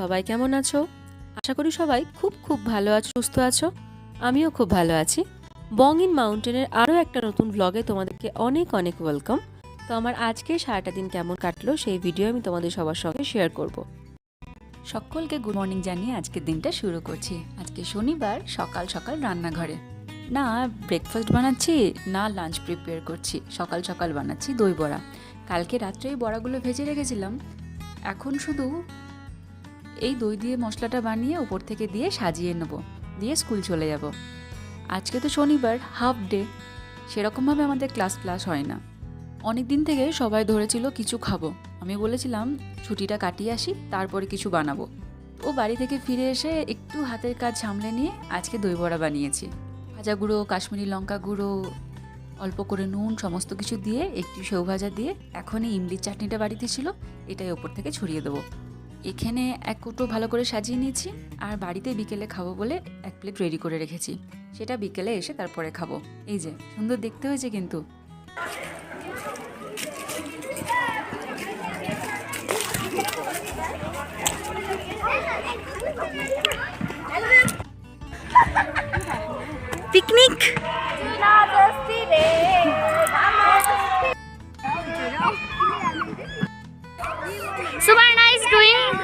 সবাই কেমন আছো? আশা করি সবাই খুব খুব ভালো আছো, সুস্থ আছো। আমিও খুব ভালো আছি। বং ইন মাউন্টেনের আরও একটা নতুন ব্লগে তোমাদেরকে অনেক অনেক ওয়েলকাম তো আমার আজকে সারাটা দিন কেমন কাটলো সেই ভিডিও আমি তোমাদের সবার সঙ্গে শেয়ার করব। সকলকে গুড মর্নিং জানিয়ে আজকের দিনটা শুরু করছি। আজকে শনিবার, সকাল সকাল রান্নাঘরে। না ব্রেকফাস্ট বানাচ্ছি, না লাঞ্চ প্রিপেয়ার করছি। সকাল সকাল বানাচ্ছি দই বড়া। কালকে রাত্রে এই বড়াগুলো ভেজে রেখেছিলাম। এখন শুধু এই দই দিয়ে মশলাটা বানিয়ে ওপর থেকে দিয়ে সাজিয়ে নেব। দিয়ে স্কুল চলে যাব। আজকে তো শনিবার, হাফ ডে। সেরকমভাবে আমাদের ক্লাস ক্লাস হয় না। অনেক দিন থেকে সবাই ধরেছিল কিছু খাব। আমি বলেছিলাম, ছুটিটা কাটিয়ে আসি, তারপরে কিছু বানাবো। ও বাড়ি থেকে ফিরে এসে একটু হাতের কাজ সামলে নিয়ে আজকে দই বড়া বানিয়েছি। ভাজা গুঁড়ো, কাশ্মীরি লঙ্কা গুঁড়ো, অল্প করে নুন, সমস্ত কিছু দিয়ে একটু সেও ভাজা দিয়ে এখনই ইমলির চাটনিটা বাড়িতে ছিল, এটাই ওপর থেকে ছড়িয়ে দেবো। এখানে এক কোটো ভালো করে সাজিয়ে নিয়েছি আর বাড়িতে বিকেলে খাব বলে এক প্লেট রেডি করে রেখেছি। সেটা বিকেলে এসে তারপরে খাব। এই যে সুন্দর দেখতে হয়েছে কিন্তু। পিকনিক?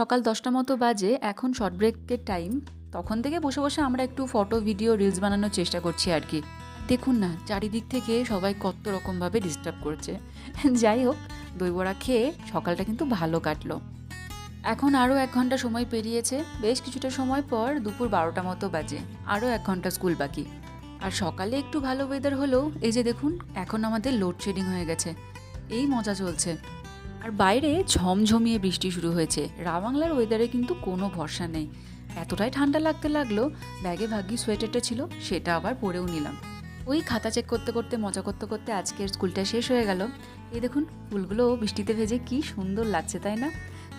সকাল দশটা মতো বাজে, এখন শর্ট ব্রেকের টাইম তখন থেকে বসে বসে আমরা একটু ফটো ভিডিও রিলস বানানোর চেষ্টা করছি আর কি। দেখুন না, চারিদিক থেকে সবাই কত রকমভাবে ডিস্টার্ব করছে। যাই হোক, দই বড়া খেয়ে সকালটা কিন্তু ভালো কাটলো। এখন আরও এক ঘণ্টা সময় পেরিয়েছে, বেশ কিছুটা সময় পর দুপুর বারোটা মতো বাজে, আরও এক ঘণ্টা স্কুল বাকি। আর সকালে একটু ভালো ওয়েদার হলেও, এই যে দেখুন, এখন আমাদের লোডশেডিং হয়ে গেছে। এই মজা চলছে। আর বাইরে ঝমঝমিয়ে বৃষ্টি শুরু হয়েছে। রাবাংলার ওয়েদারে কিন্তু কোনো ভরসা নেই। এতটাই ঠান্ডা লাগতে লাগল, ব্যাগে ভাগ্যি সোয়েটারটা ছিল, সেটা আবার পরেও নিলাম। ওই খাতা চেক করতে করতে, মজা করতে করতে আজকের স্কুলটা শেষ হয়ে গেল। এই দেখুন, ফুলগুলো বৃষ্টিতে ভেজে কি সুন্দর লাগছে, তাই না?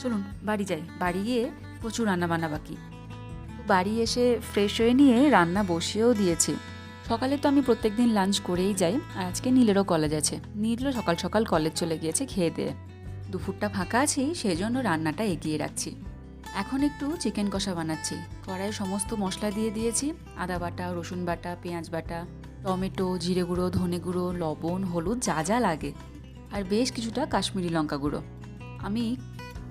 চলুন, বাড়ি যাই। বাড়ি গিয়ে প্রচুর রান্না বান্না বাকি। বাড়ি এসে ফ্রেশ হয়ে নিয়ে রান্না বসিয়েও দিয়েছি। সকালে তো আমি প্রত্যেকদিন লাঞ্চ করেই যাই, আর আজকে নীলেরও কলেজ আছে। নীলও সকাল সকাল কলেজ চলে গিয়েছে খেয়ে দিয়ে। দুপুরটা ফাঁকা আছি সেই জন্য রান্নাটা এগিয়ে রাখছি। এখন একটু চিকেন কষা বানাচ্ছি। কড়াইয়ে সমস্ত মশলা দিয়ে দিয়েছি। আদা বাটা, রসুন বাটা, পেঁয়াজ বাটা, টমেটো, জিরে গুঁড়ো, ধনে গুঁড়ো, লবণ, হলুদ, যা যা লাগে। আর বেশ কিছুটা কাশ্মীরি লঙ্কা গুঁড়ো। আমি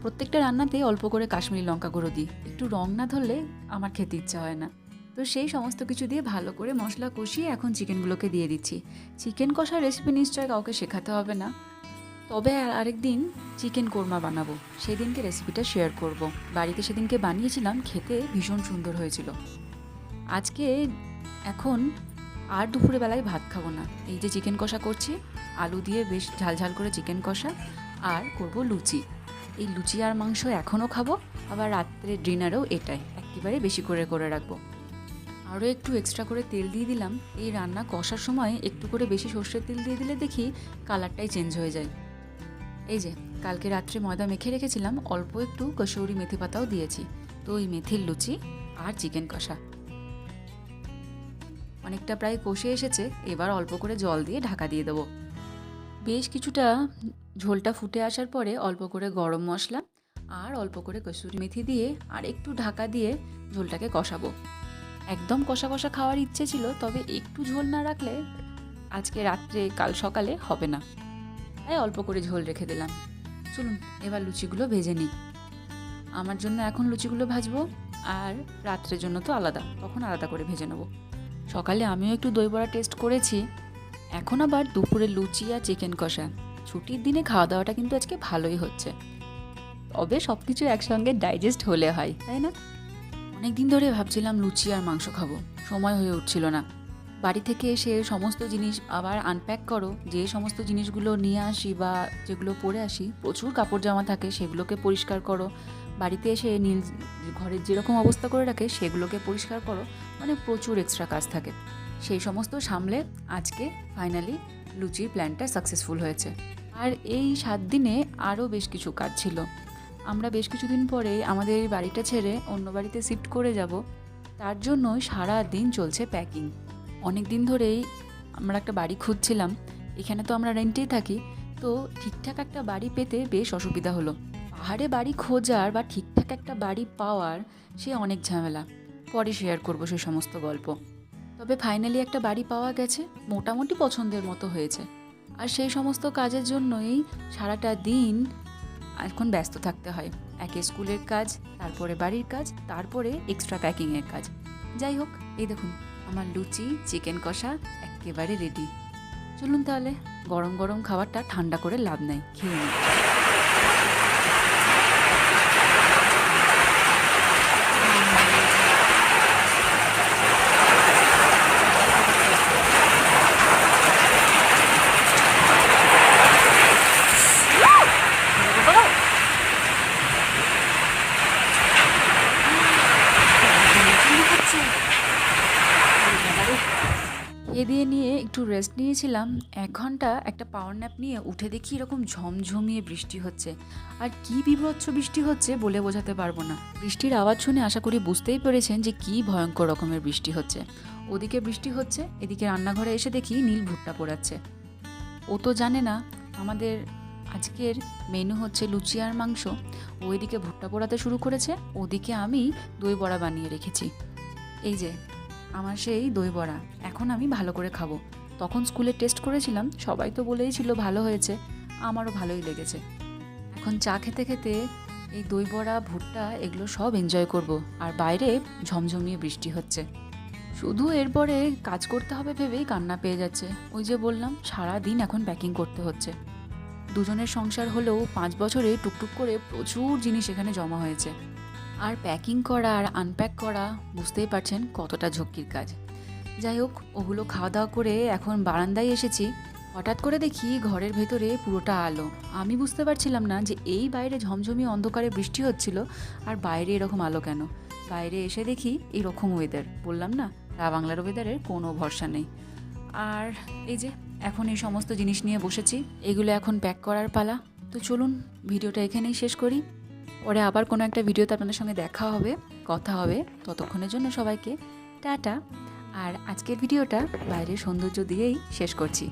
প্রত্যেকটা রান্নাতে অল্প করে কাশ্মীরি লঙ্কা গুঁড়ো দিই। একটু রং না ধরলে আমার খেতে ইচ্ছা হয় না। তো সেই সমস্ত কিছু দিয়ে ভালো করে মশলা কষিয়ে এখন চিকেনগুলোকে দিয়ে দিচ্ছি। চিকেন কষার রেসিপি নিশ্চয় কাউকে শেখাতে হবে না। তবে আর আরেকদিন চিকেন কোরমা বানাবো। সেদিনকে রেসিপিটা শেয়ার করব। বাড়িতে সেদিনকে বানিয়েছিলাম, খেতে ভীষণ সুন্দর হয়েছিল। আজকে এখন আর দুপুরে বেলায় ভাত খাব না। এই যে চিকেন কষা করছি, আলু দিয়ে বেশ ঝালঝাল করে চিকেন কষা, আর করব লুচি। এই লুচি আর মাংস এখনও খাব, আবার রাত্রে ডিনারেও এটাই। একেবারে বেশি করে করে রাখব। আরও একটু এক্সট্রা করে তেল দিয়ে দিলাম। এই রান্না কষার সময় একটু করে বেশি সর্ষের তেল দিয়ে দিলে দেখি কালারটাই চেঞ্জ হয়ে যায়। এই যে, কালকে রাত্রে ময়দা মেখে রেখেছিলাম, অল্প একটু কসৌরি মেথি পাতাও দিয়েছি। তো ওই মেথির লুচি আর চিকেন কষা। অনেকটা প্রায় কষে এসেছে, এবার অল্প করে জল দিয়ে ঢাকা দিয়ে দেবো। বেশ কিছুটা ঝোলটা ফুটে আসার পরে অল্প করে গরম মশলা আর অল্প করে কসুরি মেথি দিয়ে আর একটু ঢাকা দিয়ে ঝোলটাকে কষাবো। একদম কষা কষা খাওয়ার ইচ্ছে ছিল, তবে একটু ঝোল না রাখলে আজকে রাত্রে, কাল সকালে হবে না। তাই অল্প করে ঝোল রেখে দিলাম। চলুন, এবার লুচিগুলো ভেজে নিই। আমার জন্য এখন লুচিগুলো ভাজবো, আর রাত্রের জন্য তো আলাদা, তখন আলাদা করে ভেজে নেব। সকালে আমিও একটু দই বড়া টেস্ট করেছি, এখন আবার দুপুরে লুচি আর চিকেন কষা। ছুটির দিনে খাওয়া দাওয়াটা কিন্তু আজকে ভালোই হচ্ছে। তবে সব কিছু একসঙ্গে ডাইজেস্ট হলে হয়, তাই না? অনেক দিন ধরে ভাবছিলাম লুচি আর মাংস খাব, সময় হয়ে উঠছিল না। বাড়ি থেকে এসে সমস্ত জিনিস আবার আনপ্যাক করো, যে সমস্ত জিনিসগুলো নিয়ে আসি বা যেগুলো পরে আসি, প্রচুর কাপড় জামা থাকে, সেগুলোকে পরিষ্কার করো। বাড়িতে এসে নীল ঘরের যেরকম অবস্থা করে রাখে, সেগুলোকে পরিষ্কার করো মানে প্রচুর এক্সট্রা কাজ থাকে। সেই সমস্ত সামলে আজকে ফাইনালি লুচির প্ল্যানটা সাকসেসফুল হয়েছে। আর এই সাত দিনে আরও বেশ কিছু কাজ ছিল। আমরা বেশ কিছুদিন পরে আমাদের বাড়িটা ছেড়ে অন্য বাড়িতে শিফট করে যাব। তার জন্যই সারা দিন চলছে প্যাকিং অনেক দিন ধরেই আমরা একটা বাড়ি খুঁজছিলাম, এখানে তো আমরা রেন্টেই থাকি, তো ঠিকঠাক একটা বাড়ি পেতে বেশ অসুবিধা হলো। পাহাড়ে বাড়ি খোঁজার বা ঠিকঠাক একটা বাড়ি পাওয়ার সে অনেক ঝামেলা। পরে শেয়ার করব সেই সমস্ত গল্প। তবে ফাইনালি একটা বাড়ি পাওয়া গেছে, মোটামুটি পছন্দের মতো হয়েছে। আর সেই সমস্ত কাজের জন্যই সারাটা দিন এখন ব্যস্ত থাকতে হয়। একে স্কুলের কাজ, তারপরে বাড়ির কাজ, তারপরে এক্সট্রা প্যাকিংয়ের কাজ। যাই হোক, এই দেখুন। আমার লুচি, চিকেন কষা একেবারে রেডি চলুন তাহলে গরম গরম খাবারটা ঠান্ডা করে লাভ নাই, খেয়ে নিই এ দিয়ে নিয়ে একটু রেস্ট নিয়েছিলাম, এক ঘণ্টা একটা পাওয়ার ন্যাপ নিয়ে উঠে দেখি এরকম ঝমঝমিয়ে বৃষ্টি হচ্ছে। আর কি বিভৎস বৃষ্টি হচ্ছে বলে বোঝাতে পারব না। বৃষ্টির আওয়াজ শুনে আশা করি বুঝতেই পেরেছেন যে কি ভয়ঙ্কর রকমের বৃষ্টি হচ্ছে। ওদিকে বৃষ্টি হচ্ছে, এদিকে রান্নাঘরে এসে দেখি নীল ভুট্টা পোড়াচ্ছে। ও তো জানে না, আমাদের আজকের মেনু হচ্ছে লুচি আর মাংস। ও এদিকে ভুট্টা পোড়াতে শুরু করেছে, ওদিকে আমি দই বড়া বানিয়ে রেখেছি। এই যে, আমার সেই দই বড়া, এখন আমি ভালো করে খাব। তখন স্কুলে টেস্ট করেছিলাম, সবাই তো বলেই ছিল ভালো হয়েছে, আমারও ভালোই লেগেছে। এখন চা খেতে খেতে এই দই বড়া, ভুট্টা এগুলো সব এনজয় করব, আর বাইরে ঝমঝমিয়ে বৃষ্টি হচ্ছে। শুধু এরপরে কাজ করতে হবে ভেবেই কান্না পেয়ে যাচ্ছে। ওই যে বললাম সারা দিন এখন প্যাকিং করতে হচ্ছে। দুজনের সংসার হলেও পাঁচ বছরে টুকটুক করে প্রচুর জিনিস এখানে জমা হয়েছে। আর প্যাকিং করা আর আনপ্যাক করা, বুঝতেই পারছেন কতটা ঝক্কির কাজ। যাই হোক, ওগুলো খাওয়া দাওয়া করে এখন বারান্দায় এসেছি। হঠাৎ করে দেখি ঘরের ভেতরে পুরোটা আলো। আমি বুঝতে পারছিলাম না যে এই বাইরে ঝমঝমি অন্ধকারে বৃষ্টি হচ্ছিল আর বাইরে এরকম আলো কেন? বাইরে এসে দেখি এরকম ওয়েদার বললাম, না রা বাংলার ওয়েদারের কোনো ভরসা নেই। আর এই যে, এখন এই সমস্ত জিনিস নিয়ে বসেছি, এগুলো এখন প্যাক করার পালা। তো চলুন, ভিডিওটা এখানেই শেষ করি। পরে আবার কোনো একটা ভিডিওতে আপনাদের সঙ্গে দেখা হবে, কথা হবে। ততক্ষণের জন্য সবাইকে, টাটা। আর আজকের ভিডিওটা বাইরের সৌন্দর্য দিয়েই শেষ করছি।